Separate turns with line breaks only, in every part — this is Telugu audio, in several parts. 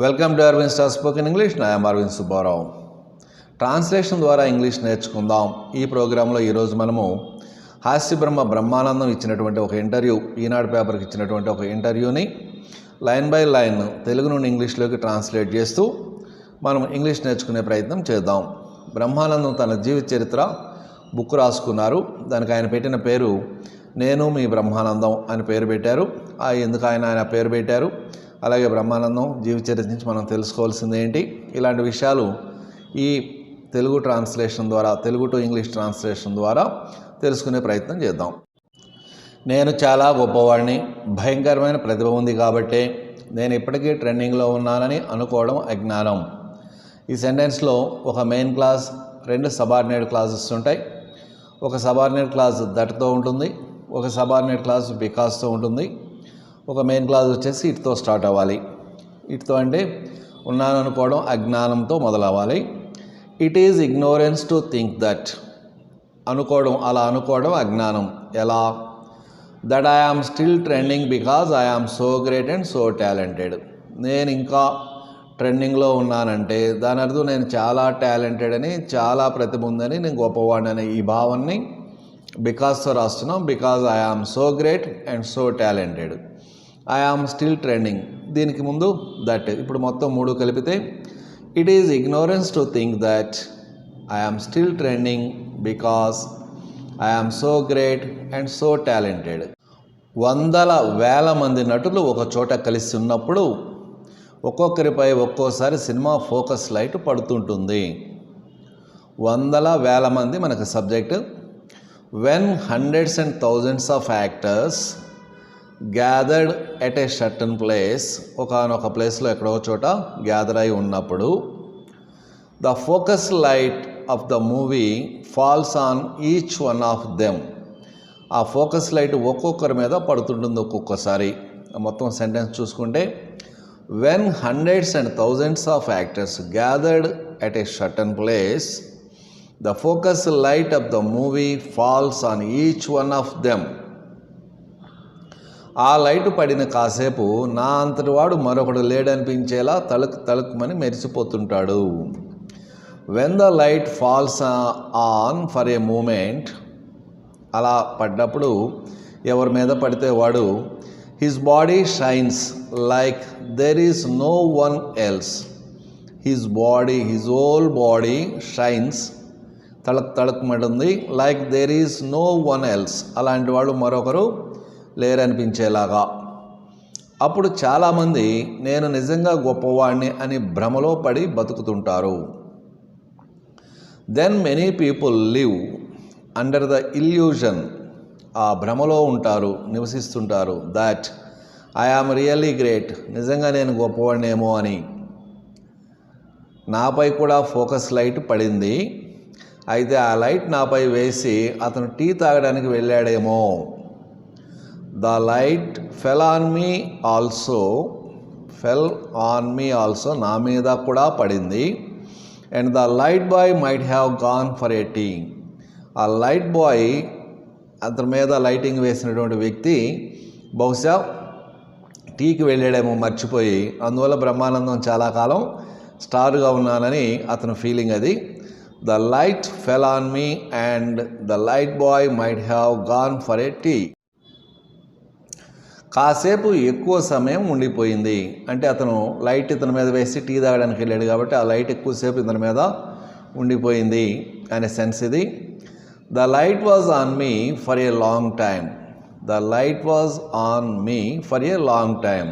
Welcome to Aravind star spoken English నాయం అరవింద్ సుబ్బారావు ట్రాన్స్లేషన్ ద్వారా ఇంగ్లీష్ నేర్చుకుందాం. ఈ ప్రోగ్రాంలో ఈరోజు మనము హాస్యబ్రహ్మ బ్రహ్మానందం ఇచ్చినటువంటి ఒక ఇంటర్వ్యూ ఈనాడు పేపర్కి ఇచ్చినటువంటి ఒక ఇంటర్వ్యూని లైన్ బై లైన్ తెలుగు నుండి ఇంగ్లీష్లోకి ట్రాన్స్లేట్ చేస్తూ మనం ఇంగ్లీష్ నేర్చుకునే ప్రయత్నం చేద్దాం. బ్రహ్మానందం తన జీవిత చరిత్ర బుక్ రాసుకున్నారు. దానికి ఆయన పెట్టిన పేరు నేను మీ బ్రహ్మానందం అని పేరు పెట్టారు. ఎందుకు ఆయన ఆయన పేరు పెట్టారు? అలాగే బ్రహ్మానందం జీవిత చరిత్ర నుంచి మనం తెలుసుకోవాల్సింది ఏంటి? ఇలాంటి విషయాలు ఈ తెలుగు ట్రాన్స్లేషన్ ద్వారా తెలుగు టు ఇంగ్లీష్ ట్రాన్స్లేషన్ ద్వారా తెలుసుకునే ప్రయత్నం చేద్దాం. నేను చాలా గొప్పవాడిని భయంకరమైన ప్రతిభ ఉంది కాబట్టే నేను ఇప్పటికీ ట్రెండింగ్లో ఉన్నానని అనుకోవడం అజ్ఞానం. ఈ సెంటెన్స్లో ఒక మెయిన్ క్లాస్ రెండు సబార్డినేట్ క్లాసెస్ ఉంటాయి. ఒక సబార్డినేట్ క్లాస్ దట్తో ఉంటుంది ఒక సబార్డినేట్ క్లాస్ బికాస్తో ఉంటుంది. ఒక మెయిన్ క్లాస్ వచ్చేసి ఇటుతో స్టార్ట్ అవ్వాలి. ఇటుతో అంటే ఉన్నాను అనుకోవడం అజ్ఞానంతో మొదలవ్వాలి. It is ignorance to think that అనుకోవడం అలా అనుకోవడం అజ్ఞానం. ఎలా? That I am still trending because I am so great and so talented నేను ఇంకా ట్రెండింగ్లో ఉన్నానంటే దాని అర్థం నేను చాలా టాలెంటెడ్ అని చాలా ప్రతిభ ఉందని నేను గొప్పవాడిని అనే ఈ భావాన్ని బికాస్తో రాస్తున్నాం because I am so great and so talented I am still trending దీనికి ముందు దట్ ఇప్పుడు మొత్తం మూడు కలిపితే it is ignorance to think that I am still trending because I am so great and so talented వందల వేల మంది నటులు ఒక చోట కలిసి ఉన్నప్పుడు ఒక్కొక్కరిపై ఒక్కోసారి సినిమా ఫోకస్ లైట్ పడుతుంటుంది. వందల వేల మంది మనకు subject. When hundreds and thousands of actors gathered at a certain place ఒకనొక ప్లేస్లో ఎక్కడో చోట గ్యాదర్ అయి ఉన్నప్పుడు the focus light of the movie falls on each one of them ఆ ఫోకస్ లైట్ ఒక్కొక్కరి మీద పడుతుంటుంది ఒక్కొక్కసారి. మొత్తం సెంటెన్స్ చూసుకుంటే when hundreds and thousands of actors gathered at a certain place the focus light of the movie falls on each one of them ఆ లైట్ పడిన కాసేపు నా అంతటి వాడు మరొకడు లేడనిపించేలా తలుకు తలుకుమని మెరిసిపోతుంటాడు. When the light falls on for a moment అలా పడ్డప్పుడు ఎవరి మీద పడితే వాడు his body shines like there is no one else his body his whole body shines తళక్ తళుకుమంటుంది like there is no one else అలాంటి వాళ్ళు మరొకరు లేరనిపించేలాగా. అప్పుడు చాలామంది నేను నిజంగా గొప్పవాడిని అని భ్రమలో పడి బతుకుతుంటారు. Then many people live under the illusion ఆ భ్రమలో ఉంటారు నివసిస్తుంటారు that I am really great నిజంగా నేను గొప్పవాడినేమో అని. నాపై కూడా ఫోకస్ లైట్ పడింది. అయితే ఆ లైట్ నాపై వేసి అతను టీ తాగడానికి వెళ్ళాడేమో. The light fell on me also fell on me also నా మీద కూడా పడింది. And the light boy might have gone for a tea ఆ లైట్ బాయ్ అతని మీద లైటింగ్ వేసినటువంటి వ్యక్తి బహుశా టీకి వెళ్ళాడేమో మర్చిపోయి అందువల్ల బ్రహ్మానందం చాలా కాలం స్టార్గా ఉన్నానని అతని ఫీలింగ్ అది. The light fell on me and the light boy might have gone for a tea కాసేపు ఎక్కువ సమయం ఉండిపోయింది. అంటే అతను లైట్ ఇతని మీద వేసి టీ తాగడానికి వెళ్ళాడు కాబట్టి ఆ లైట్ ఎక్కువసేపు ఇతని మీద ఉండిపోయింది అనే సెన్స్ ఇది. The light was on me for a long time the light was on me for a long time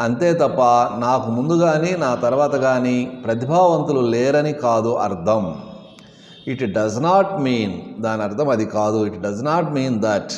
అంతే తప్ప నాకు ముందు కానీ నా తర్వాత కానీ ప్రతిభావంతులు లేరని కాదు అర్థం. ఇట్ డస్ నాట్ మీన్ దాని అర్థం అది కాదు. It does not mean that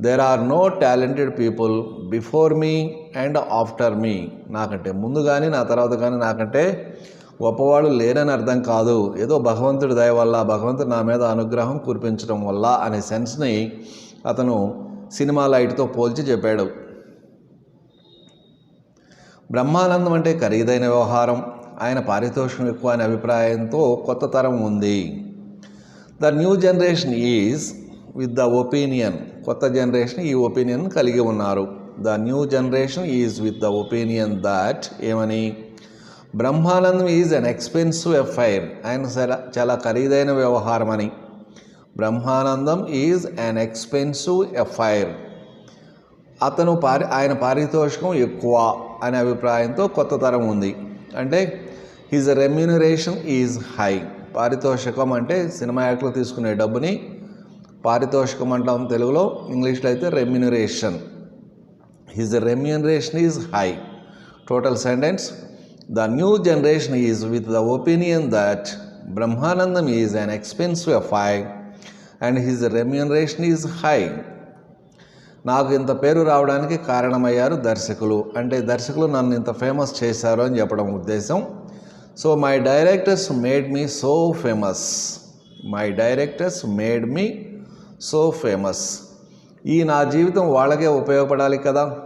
there are no talented people before me and after me నాకంటే ముందు కానీ నా తర్వాత కానీ నాకంటే గొప్పవాళ్ళు లేరని అర్థం కాదు. ఏదో భగవంతుడి దయ వల్ల భగవంతుడు నా మీద అనుగ్రహం కురిపించడం వల్ల అనే సెన్స్ని అతను సినిమా లైట్తో పోల్చి చెప్పాడు. బ్రహ్మానందం అంటే ఖరీదైన వ్యవహారం. ఆయన పారితోషికం ఎక్కువ అనే అభిప్రాయంతో కొత్త తరం ఉంది. The new generation is with the opinion కొత్త జనరేషన్ ఈ ఒపీనియన్ కలిగి ఉన్నారు. The new generation is with the opinion that ఏమని? Brahmanandam is an expensive affair ఆయన చాలా చాలా ఖరీదైన వ్యవహారం అని. Brahmanandam is an expensive affair అతను పారి ఆయన పారితోషికం ఎక్కువ అనే అభిప్రాయంతో కొత్త తరం ఉంది. అంటే హిజ్ రెమ్యూనరేషన్ ఈజ్ హై పారితోషికం అంటే సినిమా యాక్ట్లో తీసుకునే డబ్బుని పారితోషికం అంటాం తెలుగులో ఇంగ్లీష్లో అయితే remuneration his remuneration is high total sentence the new generation is with the opinion that Brahmanandam is an expensive affair and his remuneration is high నాకు ఇంత పేరు రావడానికి కారణమయ్యారు దర్శకులు. అంటే దర్శకులు నన్ను ఇంత ఫేమస్ చేశారు అని చెప్పడం ఉద్దేశం. So my directors made me so famous my directors made me so famous. ఈ నా జీవితం వాళ్ళకే ఉపయోగపడాలి కదా.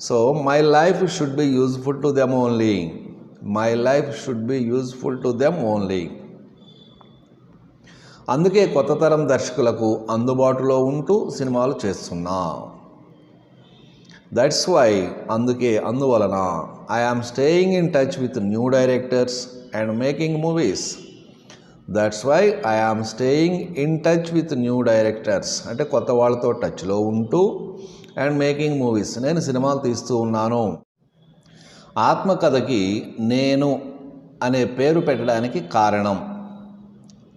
So my life should be useful to them only. My life should be useful to them only. అందుకే కొత్త తరం దర్శకులకు అందుబాటులో ఉంటూ సినిమాలు చేస్తున్నా. దట్స్ వై అందుకే అందువలన I am staying in touch with new directors and making movies that's why I am staying in touch with new directors అంటే కొత్త వాళ్ళతో టచ్లో ఉంటూ అండ్ మేకింగ్ మూవీస్ నేను సినిమాలు తీస్తూ ఉన్నాను. ఆత్మకథకి నేను అనే పేరు పెట్టడానికి కారణం.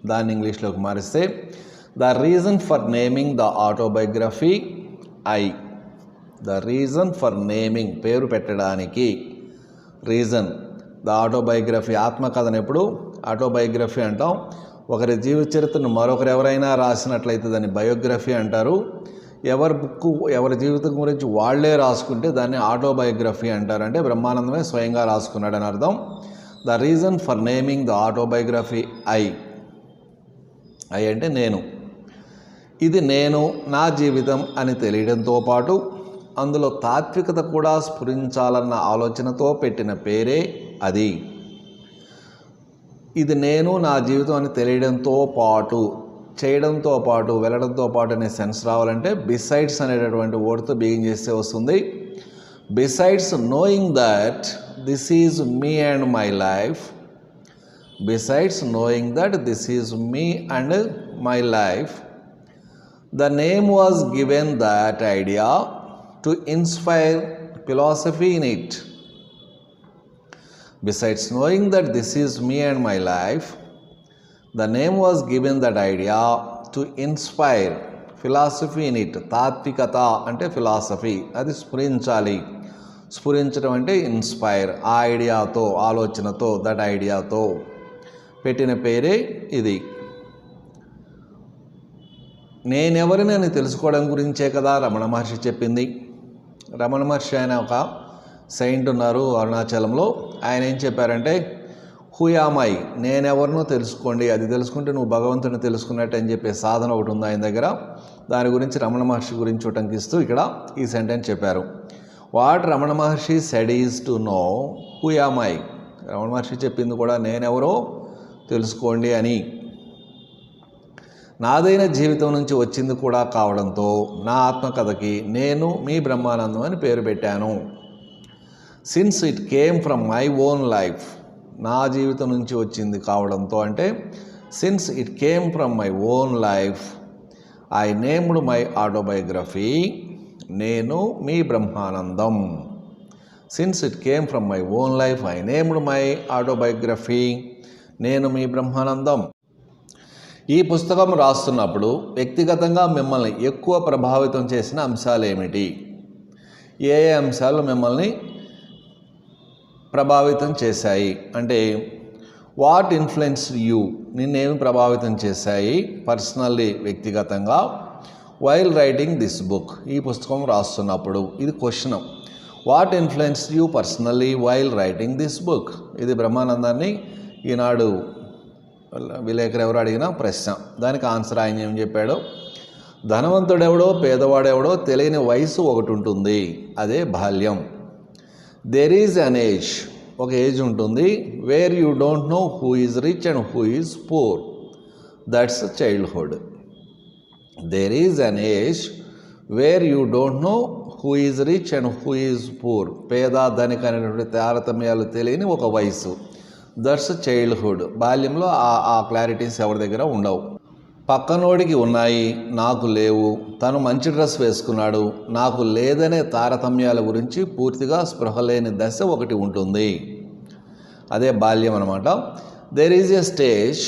దాన్ని ఇంగ్లీష్లోకి మారిస్తే the reason for naming the autobiography I the reason for naming పేరు పెట్టడానికి. రీజన్ ద ఆటోబయోగ్రఫీ ఆత్మకథను ఎప్పుడు? ఆటోబయోగ్రఫీ అంటాం. ఒకరి జీవిత చరిత్రను మరొకరు ఎవరైనా రాసినట్లయితే దాన్ని బయోగ్రఫీ అంటారు. ఎవరి బుక్ ఎవరి జీవితం గురించి వాళ్ళే రాసుకుంటే దాన్ని ఆటోబయోగ్రఫీ అంటారు. అంటే బ్రహ్మానందమే స్వయంగా రాసుకున్నాడని అర్థం. The reason for naming the autobiography I. I అంటే నేను. ఇది నేను నా జీవితం అని తెలియడంతో పాటు అందులో తాత్వికత కూడా స్ఫురించాలన్న ఆలోచనతో పెట్టిన పేరే అది. ఇది నేను నా జీవితం అని తెలియడంతో పాటు చేయడంతో పాటు వెళ్ళడంతో పాటు అనే సెన్స్ రావాలంటే బిసైడ్స్ అనేటటువంటి వర్డ్తో బిగిన్ చేస్తే వస్తుంది. Besides knowing that this is me and my life besides knowing that this is me and my life the name was given that idea to inspire philosophy in it Besides knowing that this is me and my life, the name was given that idea to inspire philosophy in it తాత్వికత అంటే ఫిలాసఫీ అది స్ఫురించాలి. స్ఫురించడం అంటే ఇన్స్పైర్ ఆ ఐడియాతో ఆలోచనతో దట్ ఐడియాతో పెట్టిన పేరే ఇది. నేనెవరిని అని తెలుసుకోవడం గురించే కదా రమణ మహర్షి చెప్పింది. రమణ మహర్షి ఆయన ఒక సెయింట్ ఉన్నారు అరుణాచలంలో. ఆయన ఏం చెప్పారంటే హుయామాయి నేనెవరినో తెలుసుకోండి అది తెలుసుకుంటే నువ్వు భగవంతుని తెలుసుకున్నట్టు అని చెప్పే సాధన ఒకటి ఉంది ఆయన దగ్గర. దాని గురించి రమణ మహర్షి గురించి ఉటంకిస్తూ ఇక్కడ ఈ సెంటెన్స్ చెప్పారు. What Ramana Maharshi said is to know who am I Ramana Maharshi చెప్పింది కూడా నేనెవరో తెలుసుకోండి అని. నాదైన జీవితం నుంచి వచ్చింది కూడా కావడంతో నా ఆత్మకథకి నేను మీ బ్రహ్మానందం అని పేరు పెట్టాను. Since it came from my own life నా జీవితం నుంచి వచ్చింది కావడంతో అంటే since it came from my own life I named my autobiography నేను మీ Brahmanandam. Since it came from my own life I named my autobiography నేను మీ బ్రహ్మానందం. ఈ పుస్తకం రాస్తున్నప్పుడు వ్యక్తిగతంగా మిమ్మల్ని ఎక్కువ ప్రభావితం చేసిన అంశాలు ఏమిటి ఏ ఏ అంశాలు మిమ్మల్ని ప్రభావితం చేశాయి. అంటే వాట్ ఇన్ఫ్లుయెన్స్ యూ నిన్నేమి ప్రభావితం చేశాయి? పర్సనల్లీ వ్యక్తిగతంగా. వైల్ రైటింగ్ దిస్ బుక్ ఈ పుస్తకం రాస్తున్నప్పుడు. ఇది question what influence you personally while writing this book ఇది బ్రహ్మానందాన్ని ఈనాడు విలేకరు ఎవరు అడిగిన ప్రశ్న. దానికి ఆన్సర్ ఆయన ఏం చెప్పాడు? ధనవంతుడెవడో పేదవాడెవడో తెలియని వయసు ఒకటి ఉంటుంది. అదే బాల్యం. దెర్ ఈజ్ అన్ ఏజ్ ఒక ఏజ్ ఉంటుంది where you don't know who is rich and who is poor that's childhood there is an age where you don't know who is rich and who is poor పేద ధనిక అనేటువంటి తారతమ్యాలు తెలియని ఒక వయసు దట్స్ చైల్డ్హుడ్ బాల్యంలో ఆ ఆ క్లారిటీస్ ఎవరి దగ్గర ఉండవు. పక్కనోడికి ఉన్నాయి నాకు లేవు. తను మంచి డ్రెస్ వేసుకున్నాడు. నాకు లేదనే తారతమ్యాల గురించి పూర్తిగా స్పృహ లేని దశ ఒకటి ఉంటుంది. అదే బాల్యం అనమాట దెర్ ఈజ్ ఎ స్టేజ్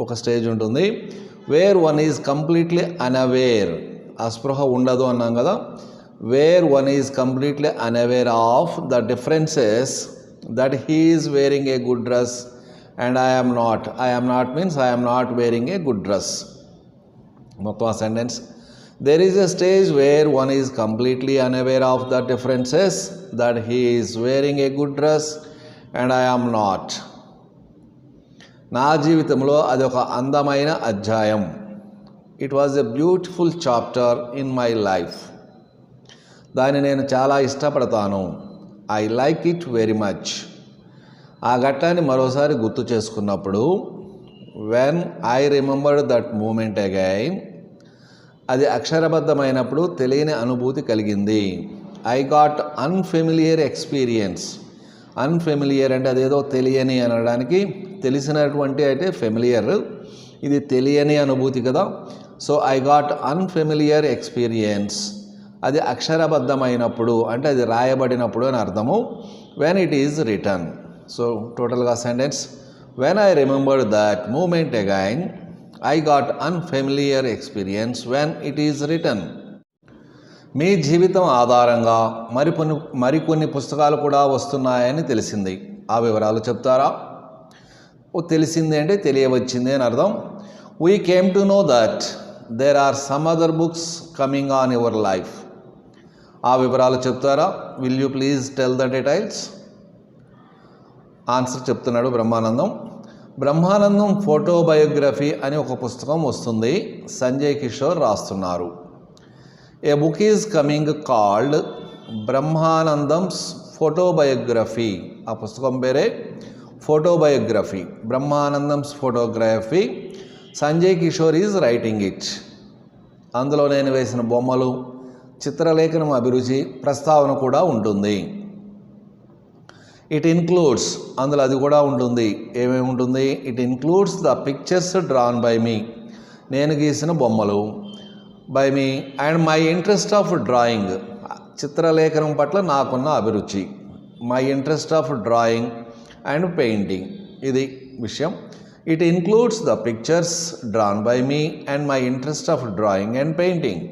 ఒక స్టేజ్ ఉంటుంది. Where one is completely unaware అస్పృహ ఉండదు అన్నాం కదా. Where one is completely unaware of the differences that he is wearing a good dress and I am not I am not means I am not wearing a good dress మొత్తం ఆ sentence there is a stage where one is completely unaware of the differences that he is wearing a good dress and I am not నా జీవితంలో అది ఒక అందమైన అధ్యాయం it was a beautiful chapter in my life దాన్ని నేను చాలా ఇష్టపడతాను I like it very much ఆ ఘట్టాన్ని మరోసారి గుర్తు చేసుకున్నప్పుడు when I remembered that moment again అది అక్షరబద్ధమైనప్పుడు తెలియని అనుభూతి కలిగింది. I got unfamiliar experience unfamiliar అంటే అదేదో తెలియని అనడానికి తెలిసినటువంటి అయితే ఫెమిలియర్ ఇది తెలియని అనుభూతి కదా. So I got unfamiliar experience అది అక్షరబద్ధమైనప్పుడు అంటే అది రాయబడినప్పుడు అని అర్థము. When it is return so టోటల్గా sentence when I remember that moment again I got unfamiliar experience when it is return మీ జీవితం ఆధారంగా మరికొన్ని మరికొన్ని పుస్తకాలు కూడా వస్తున్నాయని తెలిసింది. ఆ వివరాలు చెప్తారా? తెలిసింది అంటే తెలియవచ్చింది అని అర్థం. We came to know that there are some other books coming on your life ఆ వివరాలు చెప్తారా? Will you please tell the details answer చెప్తున్నాడు బ్రహ్మానందం. బ్రహ్మానందం ఫోటోబయోగ్రఫీ అని ఒక పుస్తకం వస్తుంది. సంజయ్ కిషోర్ రాస్తున్నారు. A book is coming called Brahmanandam's photobiography. ఆ పుస్తకం పేరే photobiography. Brahmanandam's photography. Sanjay Kishore is writing it అందులో నేను వేసిన బొమ్మలు చిత్రలేఖనం అభిరుచి ప్రస్తావన కూడా ఉంటుంది. ఇట్ ఇన్క్లూడ్స్ అందులో అది కూడా ఉంటుంది. ఏమేమి ఉంటుంది? It includes the pictures drawn by me నేను గీసిన బొమ్మలు by me and my interest of drawing చిత్రలేఖనం పట్ల నాకున్న అభిరుచి. My interest of drawing and painting ఇది విషయం. It includes the pictures drawn by me and my interest of drawing and painting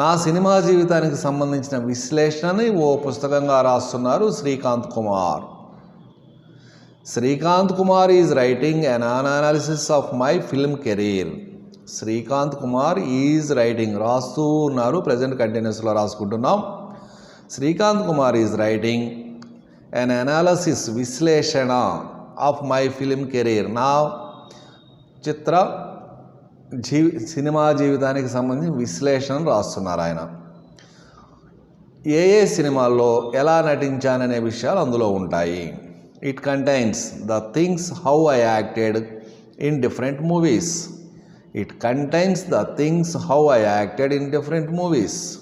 నా సినిమా జీవితానికి సంబంధించిన విశ్లేషణని ఓ పుస్తకంగా రాస్తున్నారు Srikanth Kumar. Srikanth Kumar is writing an analysis of my film career Srikanth Kumar is writing రాస్తూ ఉన్నారు ప్రజెంట్ కంటిన్యూస్లో రాసుకుంటున్నాం. Srikanth Kumar is writing an analysis విశ్లేషణ ఆఫ్ మై ఫిల్మ్ కెరీర్ నా చిత్ర జీవి సినిమా జీవితానికి సంబంధించి విశ్లేషణ రాస్తున్నారు ఆయన. ఏ ఏ సినిమాల్లో ఎలా నటించాననే విషయాలు అందులో ఉంటాయి. It contains the things how I acted in different movies it contains the things how I acted in different movies